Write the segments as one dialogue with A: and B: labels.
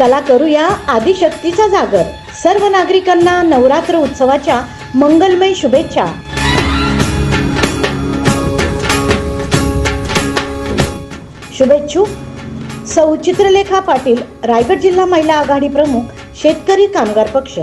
A: चला करूया आदिशक्तीचा जागर. सर्व नागरिकांना नवरात्र उत्सवाच्या मंगलमय शुभेच्छा. शुभेच्छू सौ चित्रलेखा पाटील रायगड जिल्हा महिला आघाडी प्रमुख शेतकरी कामगार पक्ष.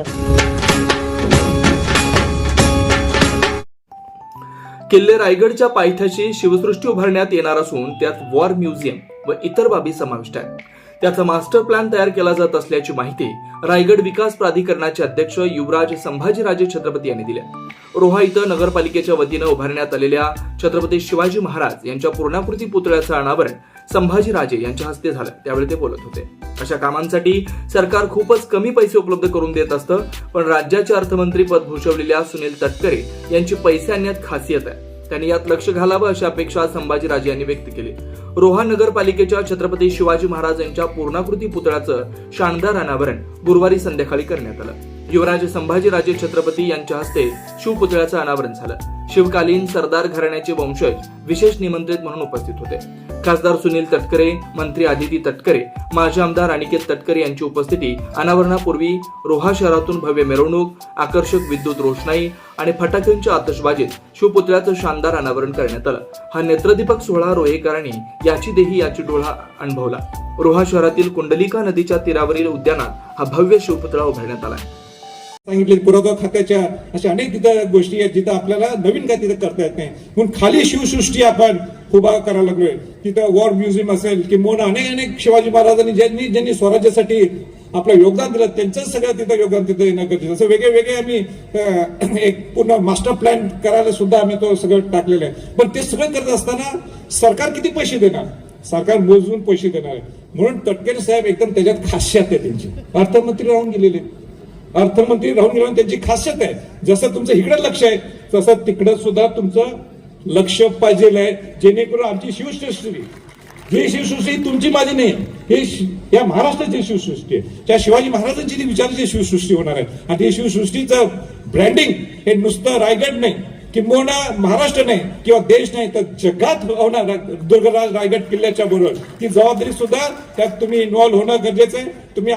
B: किल्ले रायगडच्या पायथ्याशी शिवसृष्टी उभारण्यात येणार असून त्यात वॉर म्युझियम व इतर बाबी समाविष्ट आहेत. त्याचा मास्टर प्लॅन तयार केला जात असल्याची माहिती रायगड विकास प्राधिकरणाचे अध्यक्ष युवराज संभाजीराजे छत्रपती यांनी दिली. रोहा इथं नगरपालिकेच्या वतीनं उभारण्यात आलेल्या छत्रपती शिवाजी महाराज यांच्या पूर्णाकृती पुतळ्याचं अनावरण संभाजीराजे यांच्या हस्ते झालं. त्यावेळी ते बोलत होते. अशा कामांसाठी सरकार खूपच कमी पैसे उपलब्ध करून देत असतं पण राज्याचे अर्थमंत्री पद भूषवलेल्या सुनील तटकरे यांची पैसे आणण्यात खासियत आहे. त्यांनी यात लक्ष घालावं अशी अपेक्षा संभाजीराजे यांनी व्यक्त केली. रोहा नगरपालिकेच्या छत्रपती शिवाजी महाराज यांच्या पूर्णाकृती पुतळ्याचं शानदार अनावरण गुरुवारी संध्याकाळी करण्यात आलं. युवराज संभाजीराजे छत्रपती यांच्या हस्ते शिवपुतळ्याचं अनावरण झालं. शिवकालीन सरदार घराण्याचे वंशज विशेष निमंत्रित म्हणून उपस्थित होते. खासदार सुनील तटकरे मंत्री आदिती तटकरे माजी आमदार अनिकेत तटकरे यांची उपस्थिती अनावरणापूर्वी रोहा शहरातून भव्य मिरवणूक आकर्षक विद्युत रोषणाई आणि फटाक्यांच्या आतषबाजीत शिवपुतळ्याचं शानदार अनावरण करण्यात आलं. हा नेत्रदीपक सोहळा रोहेकरांनी याची देही याची डोळा अनुभवला. रोहा शहरातील कुंडलिका नदीच्या तीरावरील उद्यानात हा भव्य शिवपुतळा उभारण्यात आला
C: सांगितले पुरातत्व खात्याच्या अशा अनेक तिथं गोष्टी आहेत जिथं आपल्याला नवीन काय तिथं करता येत नाही. म्हणून खाली शिवसृष्टी आपण उभा करायला लागलोय. तिथं वॉर म्युझियम असेल किंवा अनेक अनेक शिवाजी महाराजांनी ज्यांनी ज्यांनी स्वराज्यासाठी आपलं योगदान दिलं त्यांचं सगळं तिथं योगदान तिथं येणं गरजेचं. असं वेगळे वेगळे आम्ही एक पूर्ण मास्टर प्लॅन करायला सुद्धा आम्ही तो सगळं टाकलेलं आहे. पण ते सगळं करत असताना सरकार किती पैसे देणार? सरकार मोजून पैसे देणार आहे. म्हणून तटकरे साहेब एकदम त्याच्यात खासियत आहे त्यांची. अर्थमंत्री राहून गेलेले. आहेत. अर्थमंत्री राहून गेल्यावर त्यांची खासियत आहे. जसं तुमचं इकडं लक्ष आहे तसं तिकडं सुद्धा तुमचं लक्ष पाहिजे आहे. जेणेकरून आमची शिवसृष्टी ही शिवसृष्टी तुमची माझी नाही. हे या महाराष्ट्राची शिवसृष्टी आहे. त्या शिवाजी महाराजांची ती विचाराची शिवसृष्टी होणार आहे. आणि ती शिवसृष्टीचं ब्रँडिंग हे नुसतं रायगड नाही किंबहुना महाराष्ट्र नाही किंवा देश नाही तर जगात होणार दुर्गराज रायगड किल्ल्याच्या बरोबर. ती जबाबदारी सुद्धा त्यात तुम्ही इन्व्हॉल्व्ह होणं गरजेचं आहे. तुम्ही